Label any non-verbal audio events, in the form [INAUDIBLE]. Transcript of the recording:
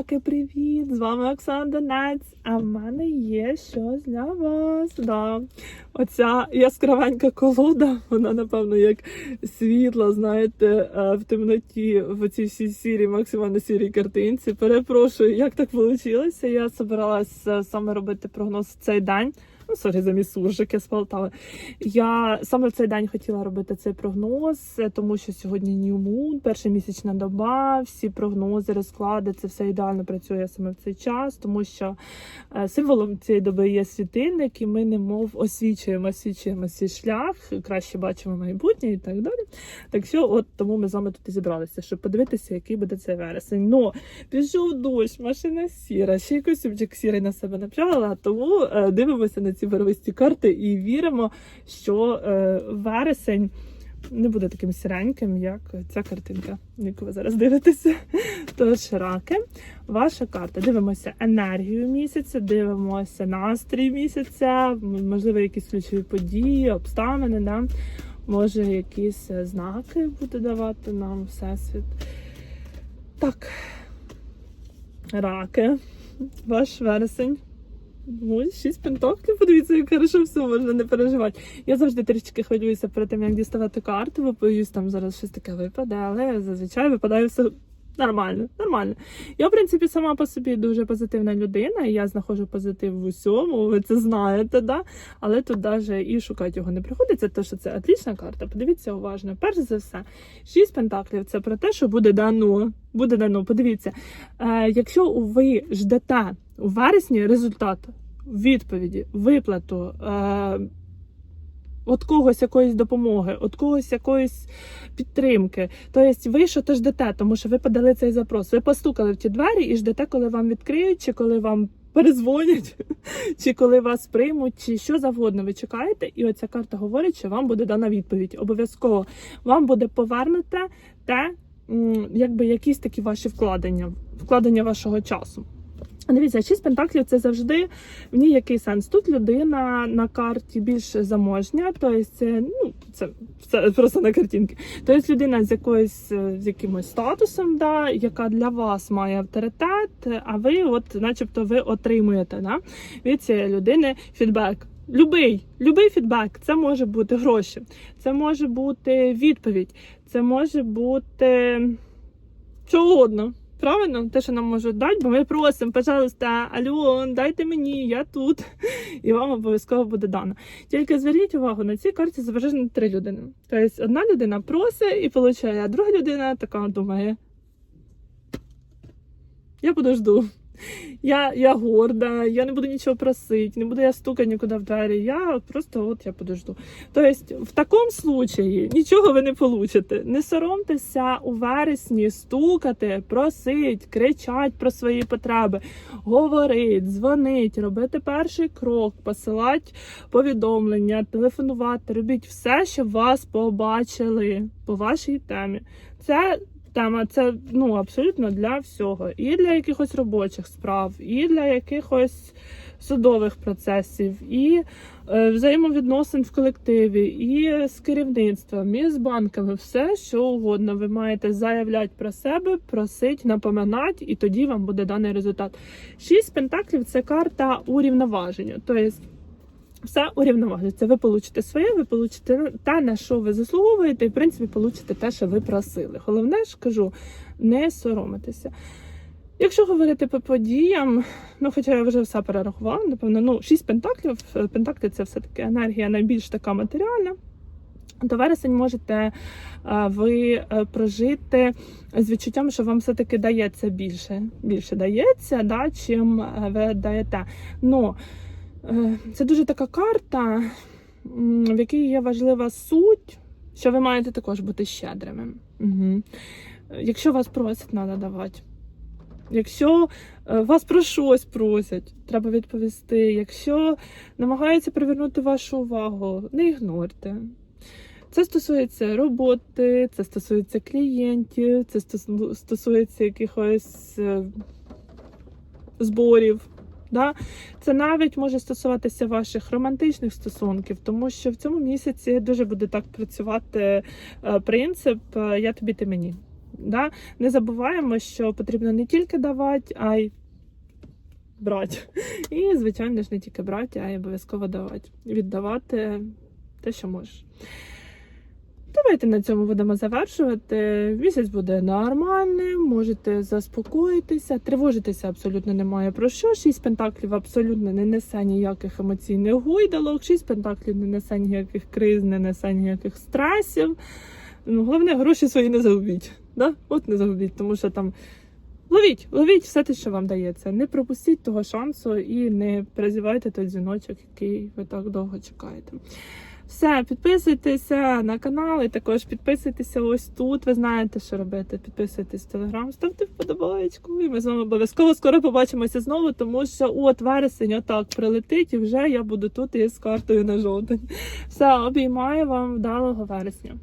раки, привіт! З вами Оксана Донець. А в мене є щось для вас. Да. Оця яскравенька колода, вона, напевно, як світла, знаєте, е, в темноті в цій всій сірі, максимально сірій картинці. Перепрошую, як так вийшло. Я збиралась е, саме робити прогноз в цей день. Сорі, за мій суржик, я з Полтави. Я саме в цей день хотіла робити цей прогноз, тому що сьогодні New Moon, перша місячна доба, всі прогнози, розклади, це все ідеально працює саме в цей час, тому що е, символом цієї доби є світильник, і ми немов освічуємо, освічуємо свій шлях, краще бачимо майбутнє і так далі. Так що, от тому ми з вами тут і зібралися, щоб подивитися, який буде цей вересень. Ну, пішов дощ, машина сіра, ще й сірий на себе напрягала, тому е, дивимося на ці барвисті карти і віримо, що е, вересень не буде таким сіреньким, як ця картинка, яку ви зараз дивитеся. [LAUGHS] Тож раки, ваша карта. Дивимося енергію місяця, дивимося настрій місяця, можливо, якісь ключові події, обставини, да? може якісь е, знаки буде давати нам всесвіт. Так, раки, ваш вересень. Ось шість пентаклів, подивіться, як хорошо все можна не переживати. Я завжди трішки хвилююся перед тим, як діставати карту, бо боюсь, там зараз щось таке випаде, але зазвичай випадає все нормально, нормально. Я, в принципі, сама по собі дуже позитивна людина, і я знаходжу позитив в усьому, ви це знаєте, да? але тут навіть і шукати його не приходиться, тому що це отлічна карта. Подивіться уважно. Перш за все, шість пентаклів це про те, що буде дано. Буде дано. Подивіться, е, якщо ви ждете у вересні результату, відповіді, виплату. Е, От когось якоїсь допомоги, от когось якоїсь підтримки. Тобто ви що то ждете, тому що ви подали цей запрос. Ви постукали в ті двері і ждете, коли вам відкриють, чи коли вам перезвонять, [LAUGHS] чи коли вас приймуть, чи що завгодно ви чекаєте. І оця карта говорить, що вам буде дана відповідь. Обов'язково вам буде повернуте те, якби якісь такі ваші вкладення, вкладення вашого часу. Дивіться, шість пентаклів це завжди в ній який сенс. Тут людина на карті більш заможня, тобто це, ну, це, це просто на картинки. Тобто людина з якоюсь е, з якимось статусом, да, яка для вас має авторитет, а ви, от, начебто, ви отримуєте да, від цієї людини фідбек. Любий, любий фідбек, це може бути гроші, це може бути відповідь, це може бути що угодно. Правильно, те, що нам можуть дати, бо ми просимо, пожалуйста, алло, дайте мені, я тут, і вам обов'язково буде дано. Тільки зверніть увагу, на цій карті зображено три людини. Тобто одна людина просить і получає, а друга людина така думає. Я подожду. Я, я горда, я не буду нічого просити, не буду я стукати нікуди в двері. Я просто от я подожду. Тобто, в такому случаї нічого ви не получите. Не соромтеся у вересні стукати, просить, кричать про свої потреби, говорить, дзвонить, робити перший крок, посилати повідомлення, телефонувати, робіть все, щоб вас побачили по вашій темі. Це тема це ну абсолютно для всього, і для якихось робочих справ, і для якихось судових процесів, і е, взаємовідносин в колективі, і з керівництвом, і з банками, все що угодно. Ви маєте заявляти про себе, просить, напоминати, і тоді вам буде даний результат. Шість пентаклів це карта урівноваження. Тобто все урівноважиться. Ви получите своє, ви получите те, на що ви заслуговуєте, і в принципі получите те, що ви просили. Головне ж кажу, не соромитися. Якщо говорити по подіям, ну хоча я вже все перерахувала, напевно, ну, шість пентаклів. Е, Пентаклі це все-таки енергія найбільш така матеріальна. То вересень можете е, ви е, прожити з відчуттям, що вам все-таки дається більше. Більше дається, да, чим ви даєте. Ну, Е, Це дуже така карта, в якій є важлива суть, що ви маєте також бути щедрими. Угу. Якщо вас просять, треба давати. Якщо е, вас про щось просять, треба відповісти. Якщо намагаються привернути вашу увагу, не ігнорте. Це стосується роботи, це стосується клієнтів, це стосується якихось е, зборів. Да? Це навіть може стосуватися ваших романтичних стосунків, тому що в цьому місяці дуже буде так працювати е, принцип е, Я тобі ти мені. Да? Не забуваємо, що потрібно не тільки давати, а й брати. І, звичайно ж, не тільки брати, а й обов'язково давати. Віддавати те, що можеш. Давайте на цьому будемо завершувати. Місяць буде нормальним, можете заспокоїтися, тривожитися абсолютно немає про що. Шість пентаклів абсолютно не несе ніяких емоційних гойдалок, шість пентаклів не несе ніяких криз, не несе ніяких стресів. Ну, головне, гроші свої не загубіть. Да? От не загубіть, тому що там ловіть, ловіть все те, що вам дається. Не пропустіть того шансу і не перезівайте той дзвіночок, який ви так довго чекаєте. Все, підписуйтеся на канал і також підписуйтеся ось тут. Ви знаєте, що робити. Підписуйтесь в телеграм, ставте вподобаєчку. І ми з вами обов'язково скоро побачимося знову, тому що от вересень отак прилетить, і вже я буду тут із картою на жовтень. Все, обіймаю вам вдалого вересня.